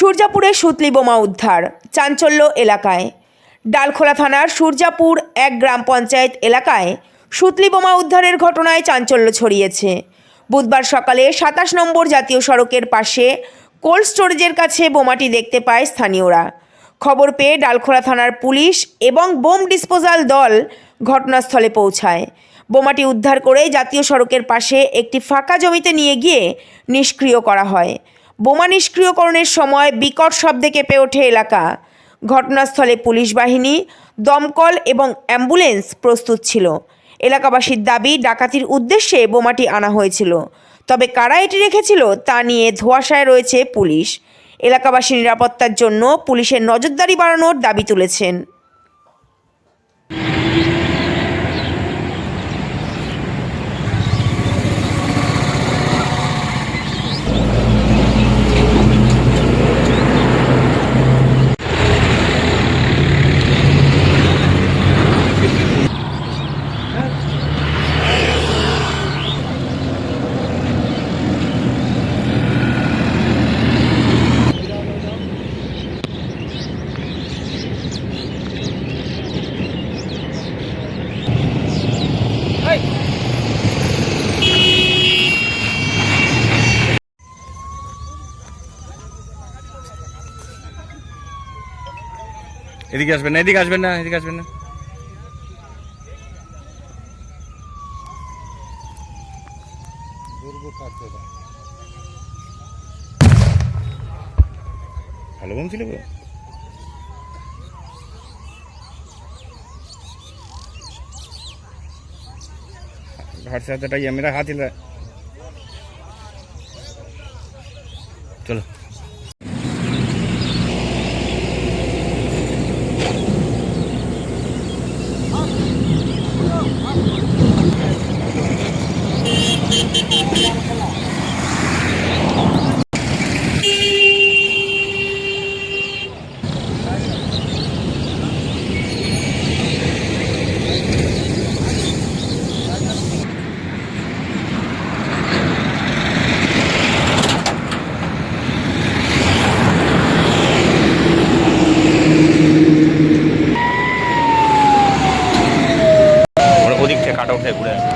সূর্যাপুরে সুতলি বোমা উদ্ধার, চাঞ্চল্য এলাকায়। ডালখোলা থানার সূর্যাপুর এক গ্রাম পঞ্চায়েত এলাকায় সুতলি বোমা উদ্ধারের ঘটনায় চাঞ্চল্য ছড়িয়েছে। বুধবার সকালে সাতাশ নম্বর জাতীয় সড়কের পাশে কোল্ড স্টোরেজের কাছে বোমাটি দেখতে পায় স্থানীয়রা। খবর পেয়ে ডালখোলা থানার পুলিশ এবং বোম ডিসপোজাল দল ঘটনাস্থলে পৌঁছায়। বোমাটি উদ্ধার করে জাতীয় সড়কের পাশে একটি ফাঁকা জমিতে নিয়ে গিয়ে নিষ্ক্রিয় করা হয়। বোমা নিষ্ক্রিয়করণের সময় বিকট শব্দে কেঁপে ওঠে এলাকা। ঘটনাস্থলে পুলিশ বাহিনী, দমকল এবং অ্যাম্বুলেন্স প্রস্তুত ছিল। এলাকাবাসীর দাবি, ডাকাতির উদ্দেশ্যে বোমাটি আনা হয়েছিল। তবে কারা এটি রেখেছিল তা নিয়ে ধোঁয়াশায় রয়েছে পুলিশ। এলাকাবাসী নিরাপত্তার জন্য পুলিশের নজরদারি বাড়ানোর দাবি তুলেছেন। এদিকে আসবেন না এদিকে আসবেন না এদিকে আসবেন না ভালো বোম ছিল গো हाथ से हाथ हटाइए मेरा हाथ हिल रहा है चलो আমরা ওদিক থেকে কাটা উঠে ঘুরে আসি।